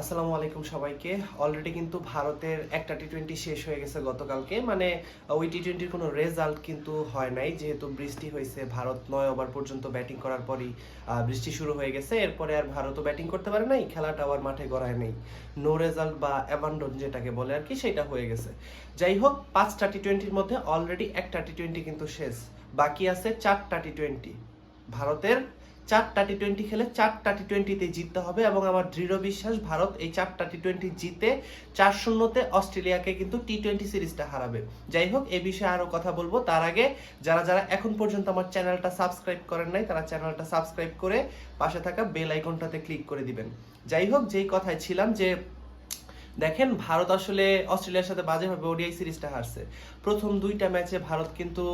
আসসালামু আলাইকুম সবাইকে। অলরেডি কিন্তু ভারতের একটা টি টোয়েন্টি শেষ হয়ে গেছে গতকালকে। মানে ওই টি টোয়েন্টির কোনো রেজাল্ট কিন্তু হয় নাই। যেহেতু বৃষ্টি হয়েছে, ভারত নয় ওভার পর্যন্ত ব্যাটিং করার পরই বৃষ্টি শুরু হয়ে গেছে। এরপরে আর ভারতও ব্যাটিং করতে পারে নাই, খেলাটা আবার মাঠে গড়ায় নেই। নো রেজাল্ট বা অ্যাবান্ডন যেটাকে বলে আর কি, সেটা হয়ে গেছে। যাই হোক, পাঁচটা টি টোয়েন্টির মধ্যে অলরেডি একটা টি টোয়েন্টি কিন্তু শেষ। বাকি আছে চারটা টি টোয়েন্টি ভারতের চারটা টি টোয়েন্টি খেলে চারটা টি টোয়েন্টিতে জিততে হবে এবং আমার দৃঢ় বিশ্বাস ভারত এই চারটা টি টোয়েন্টি জিতে চার শূন্যতে অস্ট্রেলিয়াকে কিন্তু টি টোয়েন্টি সিরিজটা হারাবে। যাই হোক, এ বিষয়ে আরও কথা বলব। তার আগে যারা যারা এখন পর্যন্ত আমার চ্যানেলটা সাবস্ক্রাইব করেন নাই, তারা চ্যানেলটা সাবস্ক্রাইব করে পাশে থাকা বেল আইকনটাতে ক্লিক করে দিবেন। যাই হোক, যেই কথায় ছিলাম যে, দেখেন, ভারত আসলে অস্ট্রেলিয়ার সাথে বাজেভাবে ওডিআই সিরিজটা হারছে। প্রথম দুইটা ম্যাচে ভারত কিন্তু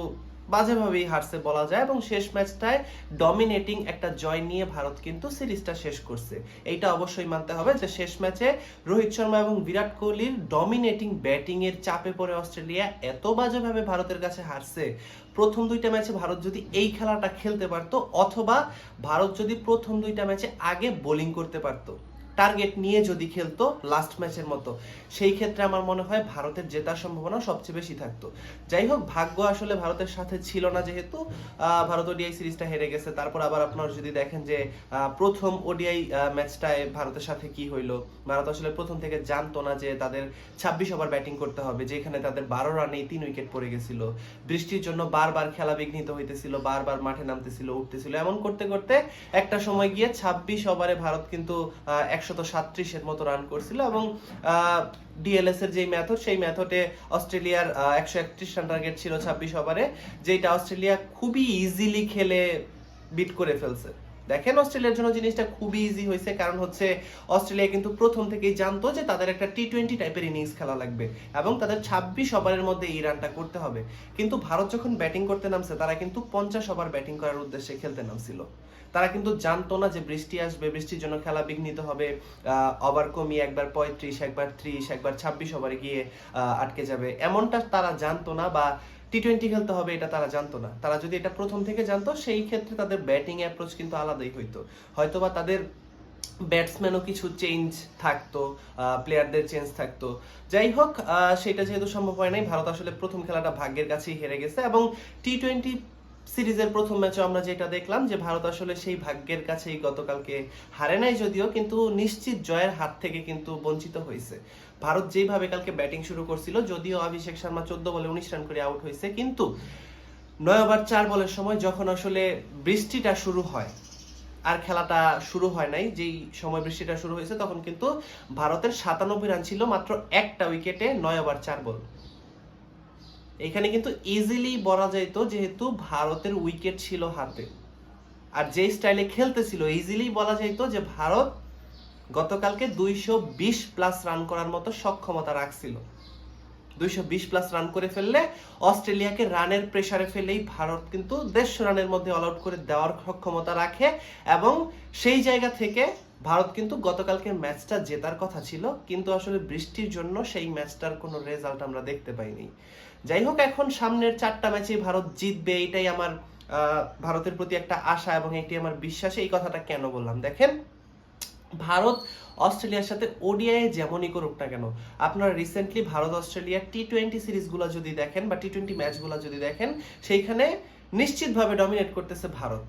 বাজেভাবেই হারছে বলা যায় এবং শেষ ম্যাচটায় ডমিনেটিং একটা জয় নিয়ে ভারত কিন্তু সিরিজটা শেষ করছে। এইটা অবশ্যই মানতে হবে যে শেষ ম্যাচে রোহিত শর্মা এবং বিরাট কোহলির ডমিনেটিং ব্যাটিং এর চাপে পড়ে অস্ট্রেলিয়া এত বাজেভাবে ভারতের কাছে হারছে। প্রথম দুইটা ম্যাচে ভারত যদি এই খেলাটা খেলতে পারতো অথবা ভারত যদি প্রথম দুইটা ম্যাচে আগে বোলিং করতে পারতো। টার্গেট নিয়ে যদি খেলতো লাস্ট ম্যাচের মতো, সেই ক্ষেত্রে আমার মনে হয় ভারতের জেতার সম্ভাবনা সবচেয়ে বেশি থাকতো। যাই হোক, ভাগ্য আসলে ভারতের সাথে ছিল না যেহেতু ভারত ওডিআই সিরিজটা হেরে গেছে। তারপর আবার আপনারা যদি দেখেন যে প্রথম ওডিআই ম্যাচটায় ভারতের সাথে কি হইল? ভারত আসলে প্রথম থেকে জানতো না যে তাদের ছাব্বিশ ওভার ব্যাটিং করতে হবে, যেখানে তাদের বারো রানেই তিন উইকেট পড়ে গেছিল। বৃষ্টির জন্য বারবার খেলা বিঘ্নিত হইতেছিল, বারবার মাঠে নামতেছিল, উঠতেছিল। এমন করতে করতে একটা সময় গিয়ে ছাব্বিশ ওভারে ভারত কিন্তু একশত সাত্রিশের মতো রান করছিল এবং ডিএলএস এর যে মেথড সেই মেথডে অস্ট্রেলিয়ার একশো একত্রিশ রান টার্গেট ছিল ছাব্বিশ ওভারে যেটা অস্ট্রেলিয়া খুবই ইজিলি খেলে বিট করে ফেলছে। দেখেন অস্ট্রেলিয়ার জন্য জিনিসটা খুবই ইজি হয়েছে, কারণ হচ্ছে অস্ট্রেলিয়া কিন্তু প্রথম থেকেই জানতো যে তাদের একটা টি টোয়েন্টি টাইপের ইনিংস খেলা লাগবে এবং তাদের ছাব্বিশ ওভারের মধ্যে এই রানটা করতে হবে। কিন্তু ভারত যখন ব্যাটিং করতে নামছে, তারা কিন্তু পঞ্চাশ ওভার ব্যাটিং করার উদ্দেশ্যে খেলতে নামছিল। তারা কিন্তু জানতো না যে বৃষ্টি আসবে, বৃষ্টির জন্য খেলা বিঘ্নিত হবে ওভার কমিয়ে একবার পঁয়ত্রিশ, একবার ত্রিশ, একবার ছাব্বিশ ওভারে গিয়ে আটকে যাবে। এমনটা তারা জানতো না বা টি টোয়েন্টি খেলতে হবে এটা তারা জানতো না। তারা যদি এটা প্রথম থেকে জানতো, সেই ক্ষেত্রে তাদের ব্যাটিং অ্যাপ্রোচ কিন্তু আলাদাই হইতো। হয়তোবা তাদের ব্যাটসম্যানও কিছু চেঞ্জ থাকতো প্লেয়ারদের চেঞ্জ থাকতো। যাই হোক সেটা যেহেতু সম্ভব হয় নাই, ভারত আসলে প্রথম খেলাটা ভাগ্যের কাছেই হেরে গেছে এবং টি টোয়েন্টি সিরিজের প্রথম ম্যাচে আমরা যেটা দেখলাম যে ভারত আসলে সেই ভাগ্যের কাছেই গতকালকে হারে নাই যদিও, কিন্তু নিশ্চিত জয়ের হাত থেকে কিন্তু বঞ্চিত হয়েছে। ভারত যেভাবে কালকে ব্যাটিং শুরু করছিল, যদিও অভিষেক শর্মা চোদ্দ বলে উনিশ রান করে আউট হয়েছে, কিন্তু নয় ওভার চার বলের সময় যখন আসলে বৃষ্টিটা শুরু হয়, আর খেলাটা শুরু হয় নাই, যেই সময় বৃষ্টিটা শুরু হয়েছে, তখন কিন্তু ভারতের সাতানব্বই রান ছিল মাত্র একটা উইকেটে নয় ওভার চার বল। এখানে কিন্তু ইজিলি বলা যেত যেহেতু ভারতের উইকেট ছিল হাতে। আর যে স্টাইলে খেলতেছিল ইজিলি বলা যেত যে ভারত গতকালকে দুইশো বিশ প্লাস রান করার মতো সক্ষমতা রাখছিল। দুইশো বিশ প্লাস রান করে ফেললে অস্ট্রেলিয়াকে রানের প্রেসারে ফেলেই ভারত কিন্তু দেড়শো রানের মধ্যে অল আউট করে দেওয়ার সক্ষমতা রাখে এবং সেই জায়গা থেকে ভারত কিন্তু গতকালকের ম্যাচটা জেতার কথা ছিল, কিন্তু আসলে বৃষ্টির জন্য সেই ম্যাচটার কোনো রেজাল্ট আমরা দেখতে পাইনি। যাই হোক, এখন সামনের চারটা ম্যাচে ভারত জিতবে, এটাই আমার ভারতের প্রতি একটা আশা এবং এটি আমার বিশ্বাসে। এই কথাটা কেন বললাম? দেখেন ভারত, অস্ট্রেলিয়ার সাথে ওডিআই যেমনই করুক না কেন, আপনারা রিসেন্টলি ভারত অস্ট্রেলিয়ার টি টোয়েন্টি সিরিজগুলো যদি দেখেন বা টি টোয়েন্টি ম্যাচগুলো যদি দেখেন, সেইখানে নিশ্চিতভাবে ডমিনেট করতেছে ভারত।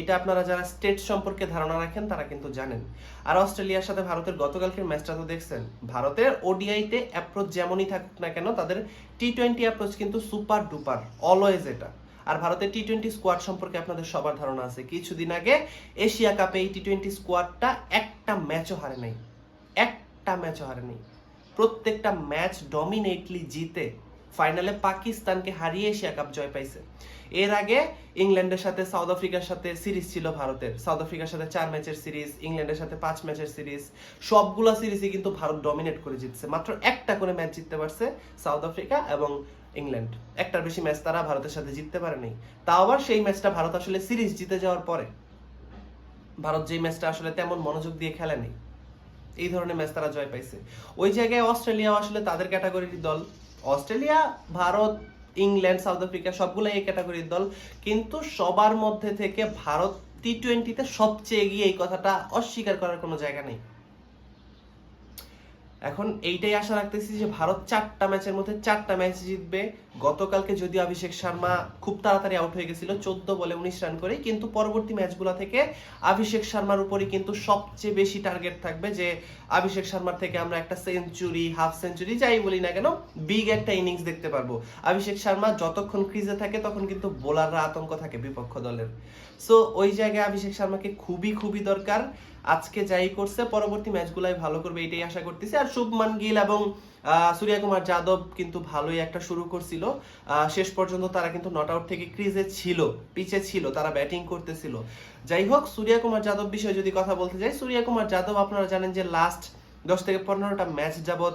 এটা আপনারা যারা স্টেট সম্পর্কে ধারণা রাখেন, তারা কিন্তু জানেন। আর অস্ট্রেলিয়ার সাথে ভারতের গতকালকের ম্যাচটা তো দেখছেন, ভারতের ওডিআইতে অ্যাপ্রোচ যেমনই থাকুক না কেন, তাদের টি টোয়েন্টি অ্যাপ্রোচ কিন্তু সুপার ডুপার অলওয়েজ এটা। আর ভারতের টি টোয়েন্টি স্কোয়াড সম্পর্কে আপনাদের সবার ধারণা আছে। কিছুদিন আগে এশিয়া কাপে এই টি টোয়েন্টি স্কোয়াডটা একটা ম্যাচও হারে নাই। একটা ম্যাচও হারে নাই। প্রত্যেকটা ম্যাচ ডমিনেটলি জিতে ফাইনালে পাকিস্তানকে হারিয়ে এশিয়া কাপ জয় পাইছে। এর আগে ইংল্যান্ডের সাথে, সাউথ আফ্রিকার সাথে সিরিজ ছিল ভারতের। সাউথ আফ্রিকার সাথে চার ম্যাচের সিরিজ, ইংল্যান্ডের সাথে পাঁচ ম্যাচের সিরিজ। সবগুলা সিরিজই কিন্তু ভারত ডমিনেট করে জিতছে। মাত্র একটা করে ম্যাচ জিততে পারছে সাউথ আফ্রিকা এবং ইংল্যান্ড। একটার বেশি ম্যাচ তারা ভারতের সাথে জিততে পারেনি তাও আবার সেই ম্যাচটা ভারত আসলে সিরিজ জিতে যাওয়ার পরে। ভারত যেই ম্যাচটা আসলে তেমন মনোযোগ দিয়ে খেলেনি এই ধরনের ম্যাচ তারা জয় পাইছে। ওই জায়গায় অস্ট্রেলিয়া আসলে তাদের ক্যাটাগরির দল। Australia, Bharat, England, South Africa সবগুলো এই ক্যাটাগরির দল। কিন্তু সবার মধ্যে থেকে ভারত টি টোয়েন্টিতে সবচেয়ে এগিয়ে এই কথাটা অস্বীকার করার কোনো জায়গা নেই। এখন এইটাই আশা রাখতেছি যে ভারত চারটা ম্যাচের মধ্যে চারটা ম্যাচ জিতবে। গতকালকে যদিও অভিষেক শর্মা খুব তাড়াতাড়ি আউট হয়ে গেছিল, চোদ্দ বলে উনিশ রান করে কিন্তু পরবর্তী ম্যাচগুলো থেকে অভিষেক শর্মার উপরই কিন্তু সবচেয়ে বেশি টার্গেট থাকবে যে অভিষেক শর্মার থেকে আমরা একটা সেঞ্চুরি হাফ সেঞ্চুরি যাই বলি না কেন বিগ একটা ইনিংস দেখতে পারব। অভিষেক শর্মা যতক্ষণ ক্রিজে থাকে, তখন কিন্তু বোলাররা আতঙ্ক থাকে বিপক্ষ দলের। সো ওই জায়গায় অভিষেক শর্মাকে খুবই খুবই দরকার। আজকে যাই করছে, পরবর্তী ম্যাচগুলাই ভালো করবে, এটাই আশা করতেছি। আর শুভমান গিল এবং সূর্যা কুমার যাদব কিন্তু ভালোই একটা শুরু করছিল। শেষ পর্যন্ত তারা কিন্তু নট আউট থেকে ক্রিজে ছিল পিচে ছিল, তারা ব্যাটিং করতেছিল। যাই হোক, সূর্যা কুমার যাদব বিষয়ে যদি কথা বলতে যাই, সূর্যা কুমার যাদব আপনারা জানেন যে লাস্ট দশ থেকে পনেরোটা ম্যাচ যাবত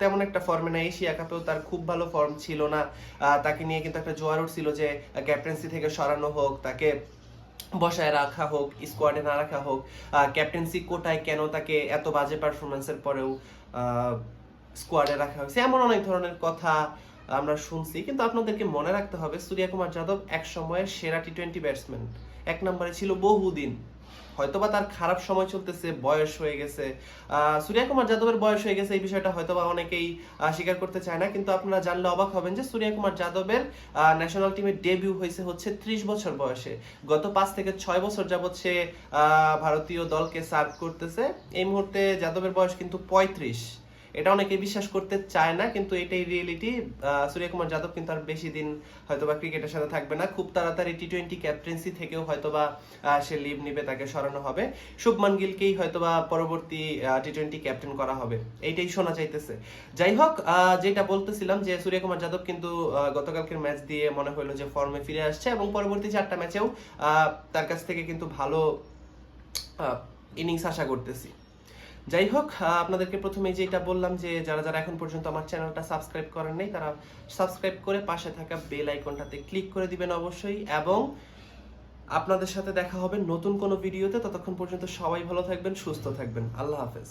তেমন একটা ফর্মে না এশিয়া কাপেও তার খুব ভালো ফর্ম ছিল না। তাকে নিয়ে কিন্তু একটা জোয়ার উঠছিল যে ক্যাপ্টেন্সি থেকে সরানো হোক, তাকে বসায় রাখা হোক স্কোয়াডে না রাখা হোক ক্যাপ্টেন্সি কোটায় কেন তাকে এত বাজে পারফরমেন্সের পরেও স্কোয়াডে রাখা হয়েছে? এমন অনেক ধরনের কথা আমরা শুনছি, কিন্তু আপনাদেরকে মনে রাখতে হবে সূর্যা কুমার যাদব এক সময়ের সেরা টি টোয়েন্টি ব্যাটসম্যান এক নম্বরে ছিল বহুদিন। হয়তোবা তার খারাপ সময় চলতেছে, বয়স হয়ে গেছে। সূর্যা কুমার যাদবের বয়স হয়ে গেছে, এই বিষয়টা হয়তোবা অনেকেই স্বীকার করতে চায় না। কিন্তু আপনারা জানলে অবাক হবেন যে সূর্যা কুমার যাদবের ন্যাশনাল টিমের ডেবিউ হয়েছে হচ্ছে ত্রিশ বছর বয়সে। গত পাঁচ থেকে ছয় বছর যাবৎ সে ভারতীয় দলকে সার্ভ করতেছে। এই মুহূর্তে যাদবের বয়স কিন্তু পঁয়ত্রিশ। এটা অনেকে বিশ্বাস করতে চায় না, কিন্তু এটাই রিয়েলিটি সূর্য কুমার যাদব কিন্তু আর বেশি দিন হয়তোবা ক্রিকেটের সাথে থাকবে না। খুব তাড়াতাড়ি টি টোয়েন্টি ক্যাপ্টেন্সি থেকেও হয়তোবা সে লিভ নিবে, তাকে সরানো হবে। শুভমান গিলকেই হয়তোবা পরবর্তী টি টোয়েন্টি ক্যাপ্টেন করা হবে। এইটাই শোনা চাইতেছে। যাই হোক যেটা বলতেছিলাম যে সূর্য কুমার যাদব কিন্তু গতকালকের ম্যাচ দিয়ে মনে হলো যে ফর্মে ফিরে আসছে এবং পরবর্তী চারটা ম্যাচেও তার কাছ থেকে কিন্তু ভালো ইনিংস আশা করতেছি। যাই হোক আপনাদেরকে প্রথমে যেটা বললাম যে যারা যারা এখন পর্যন্ত আমার চ্যানেলটা সাবস্ক্রাইব করেন নাই, তারা সাবস্ক্রাইব করে পাশে থাকা বেল আইকনটাতে ক্লিক করে দিবেন অবশ্যই এবং আপনাদের সাথে দেখা হবে নতুন কোনো ভিডিওতে। ততক্ষণ পর্যন্ত সবাই ভালো থাকবেন, সুস্থ থাকবেন। আল্লাহ হাফেজ।